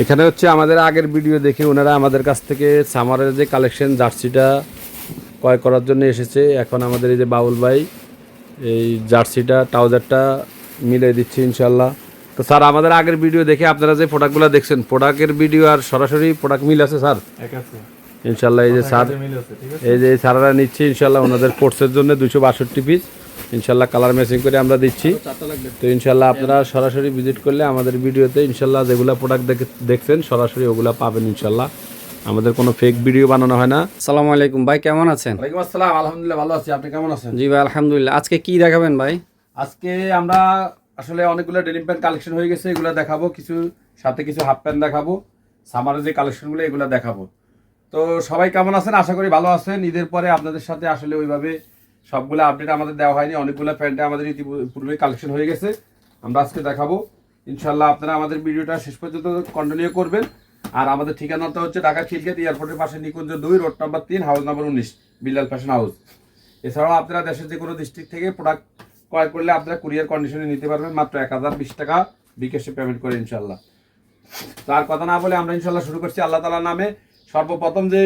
এখানে হচ্ছে আমাদের আগের ভিডিও দেখে ওনারা আমাদের কাছ থেকে সামারের যে কালেকশন জার্সিটা ক্রয় করার জন্য এসেছে এখন আমাদের এই যে বাউল ভাই এই জার্সিটা ট্রাউজারটা মিলে দিচ্ছে ইনশাল্লাহ তো স্যার আমাদের আগের ভিডিও দেখে আপনারা যে প্রোডাক্টগুলো দেখছেন প্রোডাক্টের ভিডিও আর সরাসরি প্রোডাক্ট মিল আছে স্যার? ইনশাল্লাহ এই যে স্যার এই যে স্যাররা নিচ্ছে ইনশাল্লাহ ওনাদের কোর্সের জন্য দুশো বাষট্টি পিস। ইনশাল্লাহ কালার ম্যাচিং করে আমরা দিচ্ছি। তো ইনশাল্লাহ আপনারা সরাসরি ভিজিট করলে আমাদের ভিডিওতে ইনশাল্লাহ যেগুলো প্রোডাক্ট দেখছেন সরাসরি ওগুলো পাবেন ইনশাল্লাহ। আমাদের কোনো ফেক ভিডিও বানানো হয় না। সালামু আলাইকুম ভাই কেমন আছেন? ওয়ালাইকুম আসসালাম আলহামদুলিল্লাহ ভালো আছি। আপনি কেমন আছেন? জি ভাই আলহামদুলিল্লাহ। আজকে কি দেখাবেন ভাই? আজকে আমরা আসলে অনেকগুলো ডেনিম প্যান্ট কালেকশন হয়ে গেছে এগুলো দেখাবো। কিছু সাথে কিছু হাফ প্যান্ট দেখাবো। সামারের যে কালেকশনগুলো এগুলো দেখাবো। তো সবাই কেমন আছেন? আশা করি ভালো আছেন। ঈদের পরে আপনাদের সাথে আসলে ওইভাবে সবগুলো আপডেট আমাদের দেওয়া হয়নি, অনেকগুলো প্যান্টে আমাদের ইতিপূর্বে কালেকশন হয়ে গেছে। আমরা আজকে দেখাবো। ইনশাল্লাহ আপনারা আমাদের ভিডিওটা শেষ পর্যন্ত কন্টিনিউ করবেন। আর আমাদের ঠিকানাটা হচ্ছে ঢাকা খিলকেত এয়ারপোর্টের পাশে নিকুঞ্জ দুই রোড নাম্বার তিন হাউস নাম্বার উনিশ বিল্লাল ফ্যাশন হাউস এছাড়াও আপনারা দেশের যে কোনো ডিস্ট্রিক্ট থেকে প্রোডাক্ট ক্রয় করলে আপনারা কুরিয়ার কন্ডিশনে নিতে পারবেন। মাত্র এক হাজার বিশ টাকা বিকাশে পেমেন্ট করে ইনশাল্লাহ তার কথা না বলে আমরা ইনশাল্লাহ শুরু করছি আল্লাহ তালার নামে। সর্বপ্রথম যে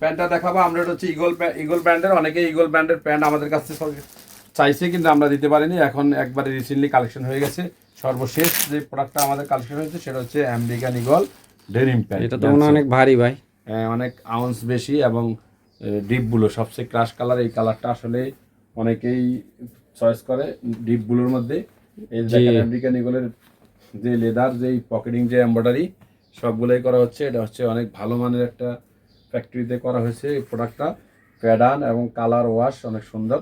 প্যান্টটা দেখাবো আমরা এটা হচ্ছে ইগল ইগল ব্র্যান্ডের অনেকে ইগল ব্র্যান্ডের প্যান্ট আমাদের কাছে চাইছে কিন্তু আমরা দিতে পারিনি। এখন একবারে রিসেন্টলি কালেকশন হয়ে গেছে। সর্বশেষ যে প্রোডাক্টটা আমাদের কালেকশন হয়েছে সেটা হচ্ছে আমেরিকান ইগল ডেনিম প্যান্ট এটা তো অনেক ভারী ভাই। হ্যাঁ, অনেক আউন্স বেশি এবং ডিপ ব্লু সবচেয়ে ক্রাশ কালার এই কালারটা আসলে অনেকেই চয়েস করে ডিপ ব্লুর মধ্যে। এই। আমেরিকান ইগলের যে লেদার যে পকেটিং যে এমব্রয়ডারি সবগুলোই করা হচ্ছে। এটা হচ্ছে অনেক ভালো মানের একটা ফ্যাক্টরিতে করা হয়েছে এই প্রোডাক্টটা প্যাডান এবং কালার ওয়াশ অনেক সুন্দর।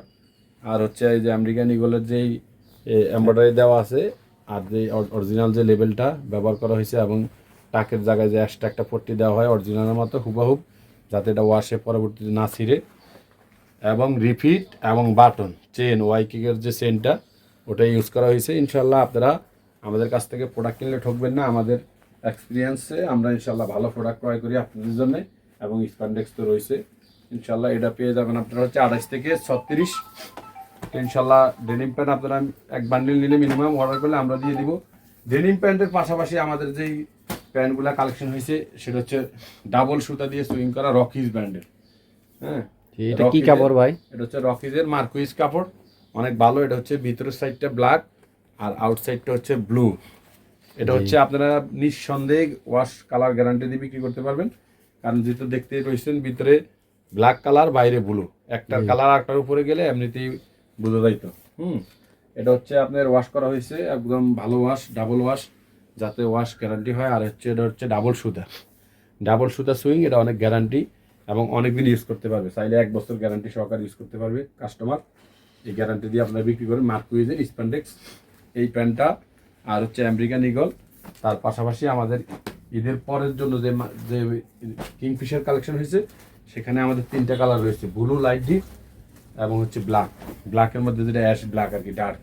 আর হচ্ছে এই যে আমেরিকান ইগলের যেই এমব্রয়ডারি দেওয়া আছে, আর যে অরিজিনাল যে লেভেলটা ব্যবহার করা হয়েছে এবং টাকের জায়গায় যে এক্সট্রা একটা পট্টি দেওয়া হয় অরিজিনালের মতো হুবাহুব, যাতে এটা ওয়াশে পরবর্তীতে না ছিঁড়ে। এবং রিফিট এবং বাটন চেন ওয়াই ওয়াইকিকের যে চেনটা ওটা ইউজ করা হয়েছে। ইনশাল্লাহ আপনারা আমাদের কাছ থেকে প্রোডাক্ট কিনলে ঠকবেন না। আমাদের এক্সপিরিয়েন্সে আমরা ইনশাল্লাহ ভালো প্রোডাক্ট ক্রয় করি আপনাদের জন্য। এবং স্প্যান্ডেক্স তো রয়েছে। ইনশাল্লাহ এটা পেয়ে যাবেন আপনারা হচ্ছে আঠাশ থেকে ছত্রিশ। ইনশাল্লাহ ডেনিম প্যান্ট আপনারা এক বান্ডিল নিলে মিনিমাম অর্ডার করলে আমরা দিয়ে দিব। ডেনিম প্যান্টের পাশাপাশি আমাদের যেই প্যান্টগুলো কালেকশন হয়েছে সেটা হচ্ছে ডাবল সুতা দিয়ে সুইং করা রকিজ ব্র্যান্ডের হ্যাঁ? এটা কি কাপড় ভাই? এটা হচ্ছে রকিজের মার্কুইজ কাপড়। অনেক ভালো এটা হচ্ছে ভিতরের সাইডটা ব্ল্যাক আর আউটসাইডটা হচ্ছে ব্লু এটা হচ্ছে আপনারা নিঃসন্দেহে ওয়াশ কালার গ্যারান্টি দিয়ে বিক্রি করতে পারবেন। কারণ যেহেতু দেখতে রয়েছেন ভিতরে ব্ল্যাক কালার বাইরে ব্লু একটার কালার আরেকটার উপরে গেলে এমনিতেই বোঝা যাইতো। হুম। এটা হচ্ছে আপনার ওয়াশ করা হয়েছে একদম ভালো ওয়াশ ডাবল ওয়াশ যাতে ওয়াশ গ্যারান্টি হয়। আর হচ্ছে এটা হচ্ছে ডাবল সুতা। ডাবল সুতা সুইং এটা অনেক গ্যারান্টি এবং অনেক দিন ইউজ করতে পারবে। চাইলে এক বছর গ্যারান্টি সহকারে ইউজ করতে পারবে কাস্টমার এই গ্যারান্টি দিয়ে আপনারা বিক্রি করেন মার্কুইজের স্প্যান্ডেক্স এই প্যান্টটা আর হচ্ছে আমেরিকান ইগল তার পাশাপাশি আমাদের ঈদের পরের জন্য যে যে কিংফিশার কালেকশন হয়েছে, সেখানে আমাদের তিনটা কালার রয়েছে, ব্লু, লাইট ডিপ এবং হচ্ছে ব্ল্যাক। ব্ল্যাকের মধ্যে যেটা অ্যাশ, ব্ল্যাক আর কি, ডার্ক।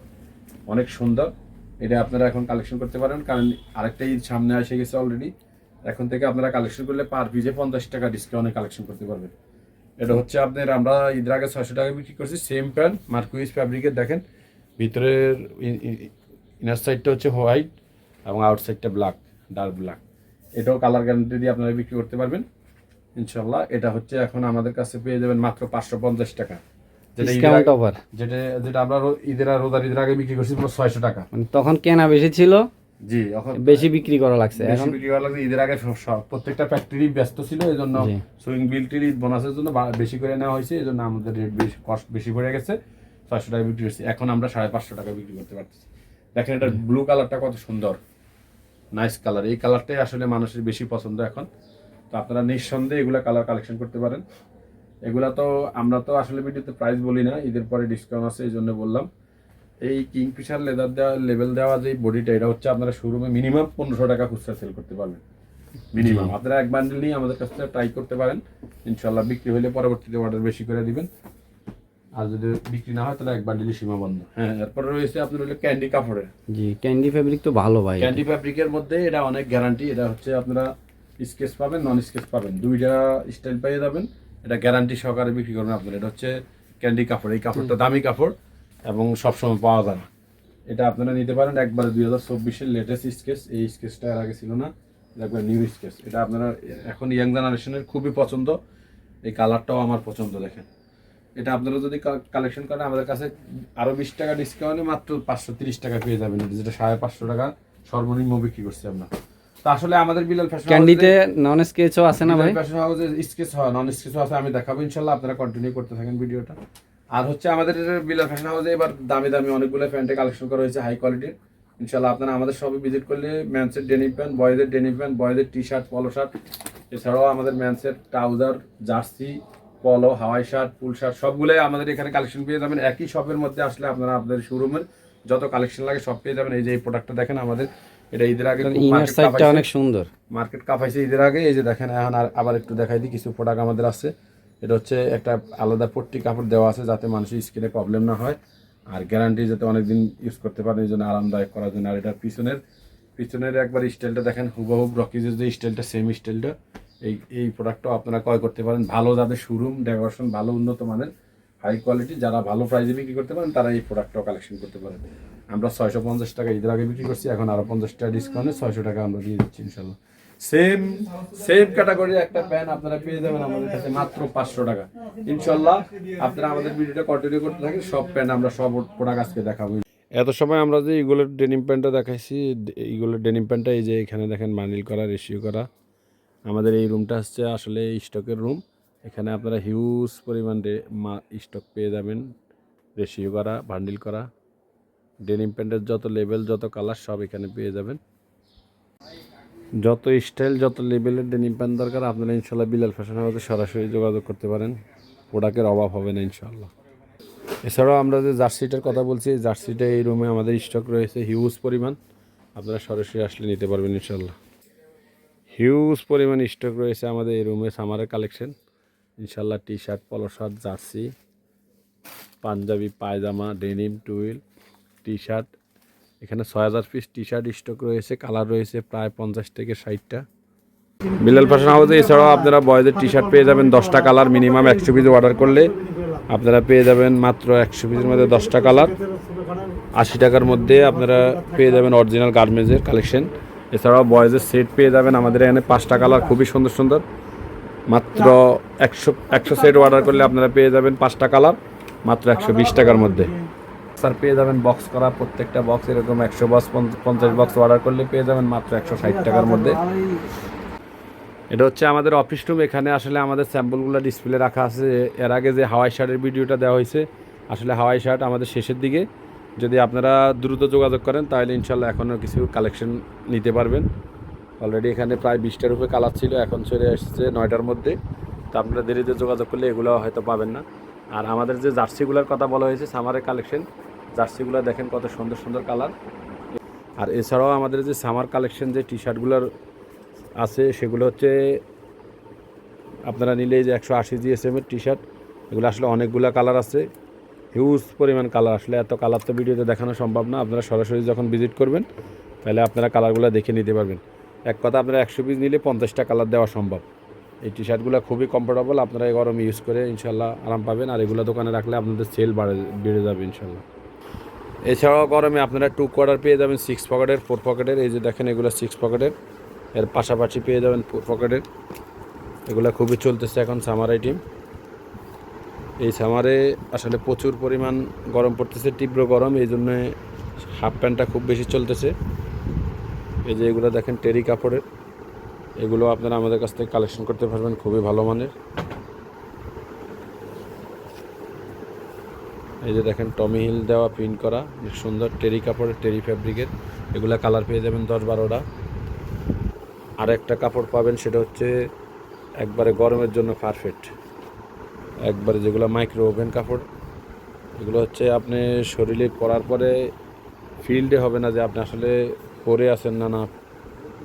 অনেক সুন্দর। এটা আপনারা এখন কালেকশন করতে পারেন, কারণ আরেকটা ঈদ সামনে এসে গেছে অলরেডি এখন থেকে আপনারা কালেকশন করলে পার পিজে পঞ্চাশ টাকা ডিসকাউন্টে কালেকশন করতে পারবেন। এটা হচ্ছে আপনার, আমরা ঈদের আগে ছয়শো টাকা বিক্রি করছি সেম প্যান্ট মার্কুইজ ফ্যাব্রিকের দেখেন। ভিতরের ইনার সাইডটা হচ্ছে হোয়াইট এবং আউটসাইডটা ব্ল্যাক ডার্ক ব্ল্যাক এটাও কালার গ্যারান্টি দিয়ে আপনারা বিক্রি করতে পারবেন। ইনশাল্লাহ এটা হচ্ছে এখন আমাদের কাছে পেয়ে যাবেন মাত্র পাঁচশো পঞ্চাশ টাকা। যেটা যেটা আমরা ঈদের আর রোজার ঈদের আগে বিক্রি করছি ছয়শো টাকা। মানে তখন কেনা বেশি ছিল জি এখন বেশি বিক্রি করা লাগছে। এখন বিক্রি করা লাগছে ঈদের আগে প্রত্যেকটা ফ্যাক্টরি ব্যস্ত ছিল এই জন্য জি। সুইং বিলটির ঈদ বোনাসের জন্য বেশি করে নেওয়া হয়েছে এই জন্য আমাদের রেট বেশি কস্ট বেশি পড়ে গেছে। ছয়শো টাকা বিক্রি করছি। এখন আমরা সাড়ে পাঁচশো টাকা বিক্রি করতে পারতেছি। দেখেন এটা ব্লু কালারটা কত সুন্দর। নাইস কালার এই কালারটাই আসলে মানুষের বেশি পছন্দ এখন। তো আপনারা নিঃসন্দেহে এগুলো কালার কালেকশন করতে পারেন। এগুলা তো আমরা তো আসলে ভিডিওতে প্রাইস বলি না ঈদের পরে ডিসকাউন্ট আছে এই জন্য বললাম। এই কিংফিশার লেদার দেওয়া লেভেল দেওয়া যে বডিটা এটা হচ্ছে আপনারা শোরুমে মিনিমাম পনেরোশো টাকা খুচরা সেল করতে পারবেন। মিনিমাম আপনারা এক বান্ডেল নিয়ে আমাদের কাছ থেকে ট্রাই করতে পারেন। ইনশাল্লাহ বিক্রি হলে পরবর্তীতে অর্ডার বেশি করে দিবেন। আর যদি বিক্রি না হয় তাহলে এক বান্ডেলই সীমাবদ্ধ হ্যাঁ এরপরে রয়েছে আপনার হলো ক্যান্ডি কাপড়ের। জি ক্যান্ডি ফেব্রিক তো ভালো ভাই। ক্যান্ডি ফ্যাব্রিকের মধ্যে এটা অনেক গ্যারান্টি এটা হচ্ছে আপনারা স্কেচ পাবেন নন স্কেচ পাবেন। দুইটা স্টাইল পেয়ে যাবেন। এটা গ্যারান্টি সহকারে বিক্রি করবেন আপনারা। এটা হচ্ছে ক্যান্ডি কাপড় এই কাপড়টা দামি কাপড় এবং সবসময় পাওয়া যায় না। এটা আপনারা নিতে পারেন একবারে দুই হাজার চব্বিশের লেটেস্ট স্কেচ এই স্কেচটা এর আগে ছিল না দেখবেন নিউ স্কেচ এটা আপনারা এখন ইয়াং জেনারেশনের খুবই পছন্দ। এই কালারটাও আমার পছন্দ দেখেন। এটা আপনারা যদি কালেকশন করেন আমাদের কাছে আরও বিশ টাকা ডিসকাউন্টে মাত্র পাঁচশো তিরিশ টাকা পেয়ে যাবেন যেটা সাড়ে পাঁচশো টাকা সর্বনিম্ন বিক্রি করছি আমরা। তো আসলে আমাদের বিলাল ফ্যাশন ক্যান্ডিতে নন স্কেচও আছে না ভাই? ফ্যাশন হাউসে স্কেচ হয় নন স্কেচ আছে আমি দেখাবো ইনশাল্লাহ আপনারা কন্টিনিউ করতে থাকেন ভিডিওটা। আর হচ্ছে আমাদের বিলাল ফ্যাশন হাউসে এবার দামি দামি অনেকগুলো প্যান্টে কালেকশন করা হয়েছে হাই কোয়ালিটির ইনশাল্লাহ আপনারা আমাদের সবে ভিজিট করলে ম্যানসের ডেনিম প্যান্ট বয়েদের ডেনিম প্যান্ট বয়েদের টি শার্ট পলো শার্ট এছাড়াও আমাদের ম্যানসের ট্রাউজার জার্সি পলো হাওয়াই শার্ট ফুল শার্ট সবগুলোই আমাদের এখানে কালেকশন পেয়ে যাবেন। একই শপের মধ্যে আসলে আপনারা আপনাদের শোরুমের যত কালেকশন লাগে সব পেয়ে যাবেন। এই যে এই প্রোডাক্টটা দেখেন আমাদের এটা ঈদের আগে ইনার সাইডটা অনেক সুন্দর। মার্কেট কাপাইছে ঈদের আগে। এই যে দেখেন এখন আর আবার একটু দেখাই দিই কিছু প্রোডাক্ট আমাদের আছে। এটা হচ্ছে একটা আলাদা পট্টি কাপড় দেওয়া আছে যাতে মানুষের স্কিনে প্রবলেম না হয়। আর গ্যারান্টি যাতে অনেকদিন ইউজ করতে পারেন এই জন্য আরামদায়ক করার জন্য। আর এটা পিছনের পিছনের একবার স্টাইলটা দেখেন হুবহুব রকিজের যে স্টাইলটা সেম স্টাইলটা এই এই প্রোডাক্টটাও আপনারা ক্রয় করতে পারেন। ভালো যাদের শোরুম ডেকোরেশন ভালো, উন্নত মানের হাই কোয়ালিটি যারা ভালো প্রাইসে বিক্রি করতে পারেন, তারা এই প্রোডাক্টটাও কালেকশন করতে পারেন। আমরা ছয়শো পঞ্চাশ টাকা ঈদের আগে বিক্রি করছি, এখন আরও পঞ্চাশ টাকা ডিসকাউন্টে ছয়শো টাকা আমরা দিয়ে দিচ্ছি ইনশাল্লাহ সেম সেম ক্যাটাগরির একটা প্যান আপনারা পেয়ে যাবেন আমাদের কাছে মাত্র পাঁচশো টাকা। ইনশাল্লাহ আপনারা আমাদের ভিডিওটা কন্টিনিউ করতে থাকেন, সব প্যান্ট আমরা, সব প্রোডাক্ট আজকে দেখাবো। এত সময় আমরা যে ইগুলোর ডেনিম প্যান্টটা দেখাইছি ইগুলোর ডেনিম প্যান্টটা এই যে এখানে দেখেন মানিল করা রেশিও করা। আমাদের এই রুমটা হচ্ছে আসলে স্টকের রুম এখানে আপনারা হিউজ পরিমাণ স্টক পেয়ে যাবেন। রেশিও করা বান্ডিল করা ডেনিম প্যান্টের যত লেভেল যত কালার সব এখানে পেয়ে যাবেন। যত স্টাইল যত লেভেলের ডেনিম প্যান্ট দরকার, আপনারা ইনশাল্লাহ বিলাল ফ্যাশন হাউসে সরাসরি যোগাযোগ করতে পারেন। প্রোডাক্টের অভাব হবে না ইনশাল্লাহ এছাড়াও আমরা যে জার্সিটার কথা বলছি জার্সিটা এই রুমে আমাদের স্টক রয়েছে হিউজ পরিমাণ। আপনারা সরাসরি আসলে নিতে পারবেন ইনশাল্লাহ হিউজ পরিমাণ স্টক রয়েছে আমাদের এই রুমে সামারের কালেকশন ইনশাল্লাহ T shirt polo shirt jersey, panjabi, pyjama denim twill T shirt এখানে ছয় হাজার পিস টি শার্ট স্টক রয়েছে কালার রয়েছে প্রায় পঞ্চাশ থেকে ষাটটা। বিলাল ফ্যাশন হাউসে এছাড়াও আপনারা বয়েদের টি শার্ট পেয়ে যাবেন দশটা কালার মিনিমাম একশো পিস অর্ডার করলে। আপনারা পেয়ে যাবেন মাত্র একশো পিসের মধ্যে দশটা কালার আশি টাকার মধ্যে আপনারা পেয়ে যাবেন অরিজিনাল গার্মেন্টসের কালেকশন এছাড়াও বয়েজের সেট পেয়ে যাবেন। আমাদের এখানে পাঁচটা কালার খুবই সুন্দর সুন্দর। মাত্র একশো একশো সেট অর্ডার করলে আপনারা পেয়ে যাবেন পাঁচটা কালার মাত্র একশো বিশ টাকার মধ্যে। স্যার পেয়ে যাবেন বক্স করা প্রত্যেকটা বক্স এরকম একশো বক্স পঞ্চাশ বক্স অর্ডার করলে পেয়ে যাবেন মাত্র একশো ষাট টাকার মধ্যে। এটা হচ্ছে আমাদের অফিস রুম এখানে আসলে আমাদের স্যাম্পলগুলো ডিসপ্লে রাখা আছে। এর আগে যে হাওয়াই শার্টের ভিডিওটা দেওয়া হয়েছে, আসলে হাওয়াই শার্ট আমাদের শেষের দিকে। যদি আপনারা দ্রুত যোগাযোগ করেন, তাহলে ইনশাল্লাহ এখনও কিছু কালেকশন নিতে পারবেন। অলরেডি এখানে প্রায় বিশটার উপরে কালার ছিল, এখন চলে এসেছে নয়টার মধ্যে। তো আপনারা দেরিতে যোগাযোগ করলে এগুলো হয়তো পাবেন না। আর আমাদের যে জার্সিগুলোর কথা বলা হয়েছে, সামারের কালেকশন জার্সিগুলো দেখেন কত সুন্দর সুন্দর কালার আর এছাড়াও আমাদের যে সামার কালেকশন যে টি শার্টগুলোর আছে, সেগুলো হচ্ছে আপনারা নিলে যে একশো আশি জিএসএম এর টি শার্ট এগুলো আসলে অনেকগুলো কালার আছে। হিউজ পরিমাণ কালার আসলে এত কালার তো ভিডিওতে দেখানো সম্ভব না। আপনারা সরাসরি যখন ভিজিট করবেন, তাহলে আপনারা কালারগুলো দেখে নিতে পারবেন। এক কথা, আপনারা একশো পিস নিলে পঞ্চাশটা কালার দেওয়া সম্ভব। এই টি শার্টগুলো খুবই কমফোর্টেবল আপনারা এই গরমে ইউজ করে ইনশাল্লাহ আরাম পাবেন। আর এগুলো দোকানে রাখলে আপনাদের সেল বাড়ে, বেড়ে যাবে ইনশাল্লাহ এছাড়াও গরমে আপনারা টু কোয়ার্টার পেয়ে যাবেন সিক্স পকেটের ফোর পকেটের এই যে দেখেন, এগুলো সিক্স পকেটের এর পাশাপাশি পেয়ে যাবেন ফোর পকেটের এগুলো খুবই চলতেছে এখন সামার আইটেম এই সামারে আসলে প্রচুর পরিমাণ গরম পড়তেছে, তীব্র গরম, এই জন্য হাফ প্যান্টটা খুব বেশি চলতেছে। এই যে এগুলো দেখেন টেরি কাপড়ের, এগুলো আপনারা আমাদের কাছ থেকে কালেকশন করতে পারবেন, খুবই ভালো মানের। এই যে দেখেন টমি হিল দেওয়া প্রিন্ট করা, বেশ সুন্দর টেরি কাপড়ের, টেরি ফ্যাব্রিকের এগুলো কালার পেয়ে যাবেন দশ বারোটা। আর একটা কাপড় পাবেন, সেটা হচ্ছে একবারে গরমের জন্য পারফেক্ট একবারে যেগুলো মাইক্রো ওভেন কাপড়, এগুলো হচ্ছে আপনি শরীরে পরার পরে ফিল্ডে হবে না যে আপনি আসলে পরে আছেন না না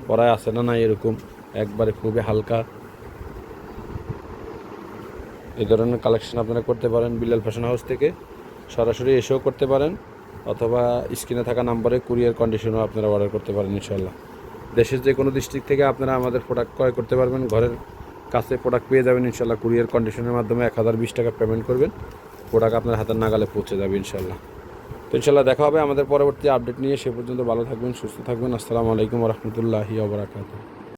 পরায় আছেন না না এরকম। একবারে খুবই হালকা। এই ধরনের কালেকশন আপনারা করতে পারেন বিলাল ফ্যাশন হাউস থেকে। সরাসরি এসেও করতে পারেন, অথবা স্ক্রিনে থাকা নাম্বারে কুরিয়ার কন্ডিশনও আপনারা অর্ডার করতে পারেন ইনশাল্লাহ দেশের যে কোনো ডিস্ট্রিক্ট থেকে আপনারা আমাদের প্রোডাক্ট ক্রয় করতে পারবেন, ঘরের কাছে প্রোডাক্ট পেয়ে যাবেন, ইনশাল্লাহ কুরিয়ার কন্ডিশনের মাধ্যমে এক হাজার বিশ টাকা পেমেন্ট করবেন। প্রোডাক্ট আপনার হাতের নাগালে পৌঁছে যাবে, ইনশাল্লাহ। তো ইনশাল্লাহ দেখা হবে আমাদের পরবর্তী আপডেট নিয়ে। সে পর্যন্ত ভালো থাকবেন, সুস্থ থাকবেন। আসসালামু আলাইকুম রহমতুল্লাহি ওবরাকাতুহ